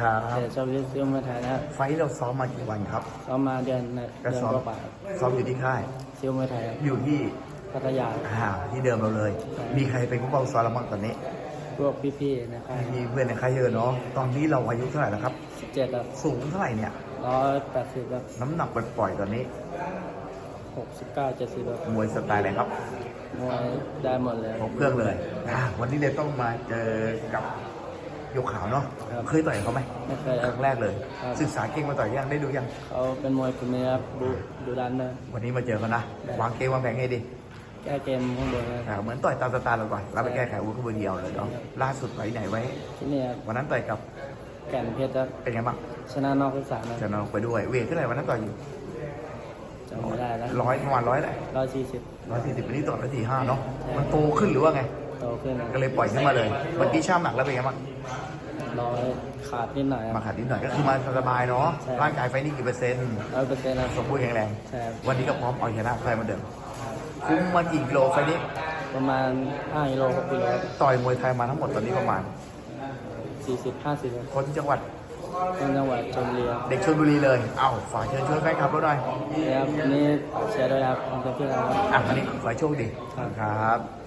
ครับเดี๋ยวชอบยืดเสื้อมาไทยนะครับไฟท์เราซ้อมมากี่วันครับซ้อมมาเดือนเดือนซ้อมกว่าๆครับซ้อมอยู่ที่ค่ายเสื้อมาไทยครับอยู่ที่พัทยาอ่าที่เดิมเราเลยใช่มีใครเป็นผู้เฝ้าซ้อมเราบ้างตอนนี้พวกพี่ๆนะครับมีเพื่อนในค่ายเยอะเนาะตอนนี้เราอายุเท่าไหร่แล้วครับสิบเจ็ดครับสูงเท่าไหร่เนี่ยร้อยแปดสิบครับน้ำหนักปล่อยๆตอนนี้หกสิบเก้าเจ็ดสิบครับมวยสไตล์อะไรครับมวยได้หมดเลยครบเครื่องเลยอ่าวันนี้เลยต้องมาเจอกับ ยกขาวเนาะครับเคยต่อยเขาไหมไม่เคยคครัรั้บงแรกเลย ครับ ศึกษาเก่งมาต่อยยังได้ดูยัง เขาเป็นมวยฝีมือครับดูดูดันเลยวันนี้มาเจอเขานะวางเกมวางแผนให้ดีแก้เกมข้างบนเลยอ่าเหมือนต่อยตามสไตล์เราก่อนเราไปแก้ไขอาวุ้นขบวนเดียวเลยเนาะล่าสุดต่อยไหนไว้ ที่นี่ครับวันนั้นต่อยกับแก่นเพชรครับเป็นไงบ้างชนะนอกที่สามครับจะนองไปด้วยเวทเท่าไหร่วันนั้นต่อยอยู่จำไม่ได้แล้วร้อยประมาณร้อยแหละร้อยสี่สิบ ร้อยสี่สิบวันนี้ต่อร้อยสี่ห้าเนาะมันโตขึ้นหรือว่าไง โตขึ้นก็เลยปล่อยขึ้นมาเลยเมื่อกี้ช่ำหนักแล้วเป็นไงบ้างร้อยขาดนิดหน่อยคมารับขาดนิดหน่อยก็คือมาสบายเนาะใช่ร่างกายไฟนี่กี่เปอร์เซ็นต์ร้อยเปอร์เซ็นต์ครับสมบูรณ์แข็งแรงใช่ครับวันนี้ก็พร้อมเอาชนะใครเหมาเดิมคุ้มมากี่กิโลไฟนี้ประมาณ5กิโล6กิโลต่อยมวยไทยมาทั้งหมดตอนนี้ประมาณ 40 50ครับคนจังหวัดคนจังหวัดชลบุรีครับเด็กชลบุรีเลย เอ้าฝากเชิญชวนแฟนคลับเราหน่อยแล้ววันนี้เชียร์ด้วยครับขอบคุณที่ครับอะวันนี้ขอให้โชคดีครับครับ